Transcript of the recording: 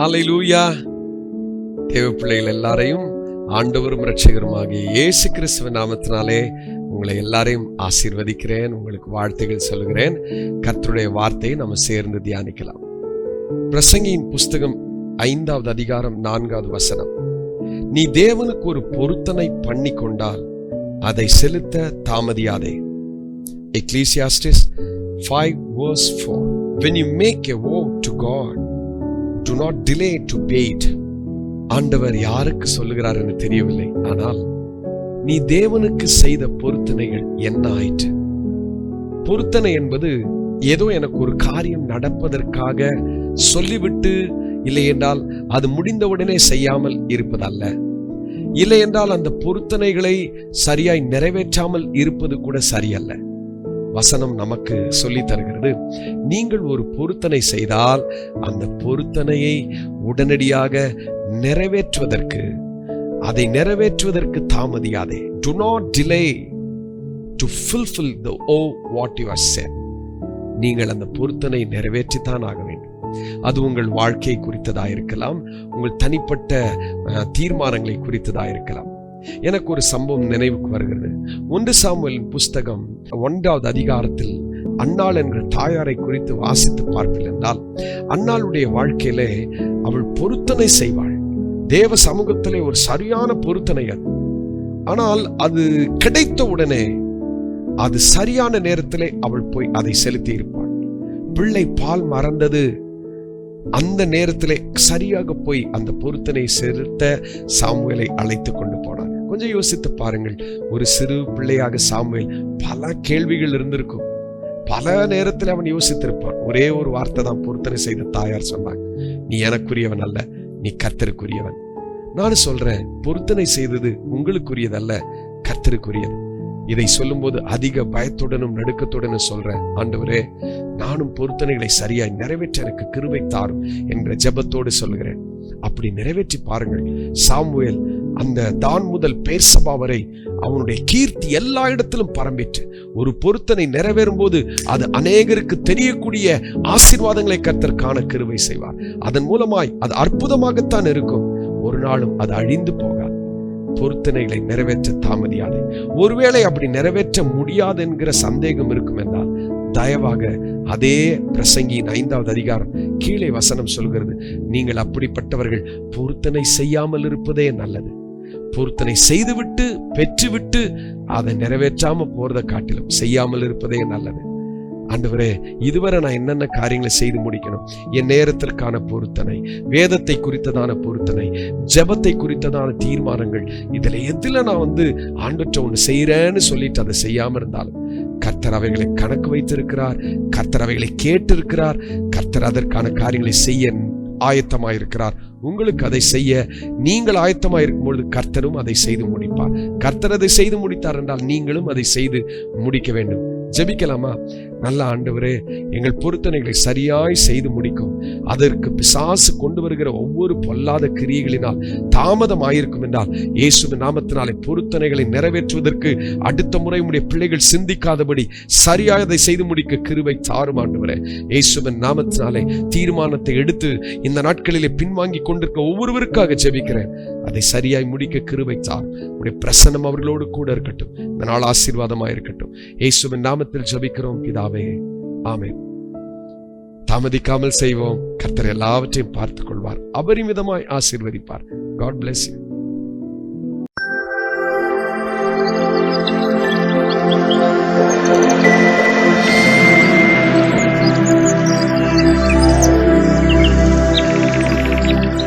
ஹalleluya. தேவ பிள்ளைகள் எல்லாரையும் ஆண்டவரும் ரட்சகருமாகிய இயேசு கிறிஸ்துவ நாமத்தினாலே உங்களை எல்லாரையும் ஆசீர்வதிக்கிறேன் உங்களுக்கு வாழ்த்துகள் சொல்கிறேன் கர்த்தருடைய வார்த்தையை நம்ம சேர்ந்து தியானிக்கலாம். பிரசங்கியின் புஸ்தகம் ஐந்தாவது அதிகாரம் நான்காவது வசனம். நீ தேவனுக்கு ஒரு பொருத்தனை பண்ணி கொண்டால் அதை செலுத்த தாமதியாதே. Ecclesiastes 5 verse 4 when you make a vow to God do not delay to pay ஆண்டவர் யாருக்கு சொல்லுகிறார் என்று தெரியவில்லை. ஆனால் நீ தேவனுக்கு செய்த பொருத்தனைகள் என்ன ஆயிற்று? பொருத்தனை என்பது ஏதோ எனக்கு ஒரு காரியம் நடப்பதற்காக சொல்லிவிட்டு இல்லை என்றால் அது முடிந்தவுடனே செய்யாமல் இருப்பதல்ல. இல்லை என்றால் அந்த பொருத்தனைகளை சரியாய் நிறைவேற்றாமல் இருப்பது கூட சரியல்ல. வசனம் நமக்கு சொல்லி தருகிறது. நீங்கள் ஒரு பொருத்தனை செய்தால் அந்த பொருத்தனையை உடனடியாக நிறைவேற்றுவதற்கு அதை நிறைவேற்றுவதற்கு தாமதியாதே. Do not delay to fulfil the vow what you are செ நீங்கள் அந்த பொருத்தனை நிறைவேற்றித்தான் ஆக வேண்டும். அது உங்கள் வாழ்க்கை குறித்ததாயிருக்கலாம் உங்கள் தனிப்பட்ட தீர்மானங்களை குறித்ததாக இருக்கலாம் எனக்கு ஒரு சம்பவம் நினைவுக்கு வருகிறது. ஒன்று சாமுவலின் புஸ்தகம் ஒன்றாவது அதிகாரத்தில் அன்னாள் என்கிற தாயாரை குறித்து வாசித்து பார்ப்பில் என்றால் அன்னாளுடைய வாழ்க்கையிலே அவள் பொருத்தனை செய்வாள். தேவ சமூகத்திலே ஒரு சரியான பொருத்தனை அது. ஆனால் அது கிடைத்த உடனே அது சரியான நேரத்திலே அவள் போய் அதை செலுத்தி இருப்பாள். பிள்ளை பால் மறந்தது. அந்த நேரத்திலே சரியாக போய் அந்த பொருத்தனை செலுத்த சாமுவேலை அழைத்து கொண்டு போனார் கொஞ்சம் யோசித்து பாருங்கள். ஒரு சிறு பிள்ளையாக சாமுவேல் பல கேள்விகள் இருந்திருக்கும். பல நேரத்தில் அவன் யோசித்திருப்பான். ஒரே ஒரு வார்த்தை தான் பொருத்தனை செய்த தாயார் சொன்னாங்க. நீ எனக்குரியவன் அல்ல நீ கர்த்தருக்குரியவன். நான் சொல்றேன் பொருத்தனை செய்தது உங்களுக்குரியதல்ல கர்த்தருக்குரியது. இதை சொல்லும்போது அதிக பயத்துடனும் நடுக்கத்துடனும் சொல்றேன். ஆண்டவரே நானும் பொருத்தனைகளை சரியாய் நிறைவேற்ற எனக்கு கிருபை தாரும் என்ற ஜபத்தோடு சொல்கிறேன் அப்படி நிறைவேற்றி பாருங்கள். சாமுவேல் அந்த தான் முதல் பேர்சபா வரை அவனுடைய கீர்த்தி எல்லா இடத்திலும் பரம்பிற்று. ஒரு பொருத்தனை நிறைவேறும் போது அது அநேகருக்கு தெரியக்கூடிய ஆசீர்வாதங்களை கர்த்தர் காண கிருபை செய்வார். அதன் மூலமாய் அது அற்புதமாகத்தான் இருக்கும். ஒரு நாளும் அது அழிந்து போகாது. பொருத்தனைகளை நிறைவேற்ற தாமதியாது. ஒருவேளை அப்படி நிறைவேற்ற முடியாது என்கிற சந்தேகம் இருக்கும் என்றால் தயவாக அதே பிரசங்கியின் ஐந்தாவது அதிகாரம் கீழே வசனம் சொல்கிறது நீங்கள் அப்படிப்பட்டவர்கள் பொருத்தனை செய்யாமல் இருப்பதே நல்லது. பொருத்தனை செய்துவிட்டு பெற்றுவிட்டு அதை நிறைவேற்றாம போறதை காட்டிலும் செய்யாமல் இருப்பதே நல்லது. ஆண்டவரே இதுவரை நான் என்னென்ன காரியங்களை செய்து முடிக்கணும்? என் நேரத்திற்கான பொருத்தனை வேதத்தை குறித்ததான பொருத்தனை ஜெபத்தை குறித்ததான தீர்மானங்கள் இதுல எதுல நான் வந்து ஆண்டுற்ற ஒன்று செய்யறேன்னு சொல்லிட்டு அதை செய்யாம இருந்தாலும் கர்த்தர் அவைகளை கணக்கு வைத்திருக்கிறார் கர்த்தர் அவைகளை கேட்டிருக்கிறார் கர்த்தர் அதற்கான காரியங்களை செய்ய ஆயத்தமாயிருக்கிறார். உங்களுக்கு அதை செய்ய நீங்கள் ஆயத்தமாக இருக்கும்பொழுது கர்த்தரும் அதை செய்து முடிப்பார். கர்த்தர் அதை செய்து முடித்தார் என்றால் நீங்களும் அதை செய்து முடிக்க வேண்டும். ஜெபிக்கலாமா? நல்ல ஆண்டவரே எங்கள் பொருத்தனைகளை சரியாய் செய்து முடிக்கும். அதற்கு பிசாசு கொண்டு வருகிற ஒவ்வொரு பொல்லாத கிரியைகளினால் தாமதம் ஆயிருக்கும் என்றால் இயேசுவின் நாமத்தினாலே பொருத்தனைகளை நிறைவேற்றுவதற்கு அடுத்த முறை உடைய பிள்ளைகள் சிந்திக்காதபடி சரியாக அதை செய்து முடிக்க கிருவை தாரும் ஆண்டவரே. இயேசுவின் நாமத்தினாலே தீர்மானத்தை எடுத்து இந்த நாட்களிலே பின்வாங்கி கொண்டிருக்க ஒவ்வொருவருக்காக ஜெபிக்கிறேன். அதை சரியாய் முடிக்க கிருவை தார் உடைய பிரசனம் அவர்களோடு கூட இருக்கட்டும். இந்த நாள் ஆசீர்வாதமாக இருக்கட்டும் இயேசுவின் நாமத்தில் ஜபிக்கிறோம். பிதா பிதாவே ஆமே தாமதிக்காமல் செய்வோம். கர்த்தர் எல்லாவற்றையும் பார்த்துக் கொள்வார் அபரிமிதமாய் ஆசீர்வதிப்பார். God bless you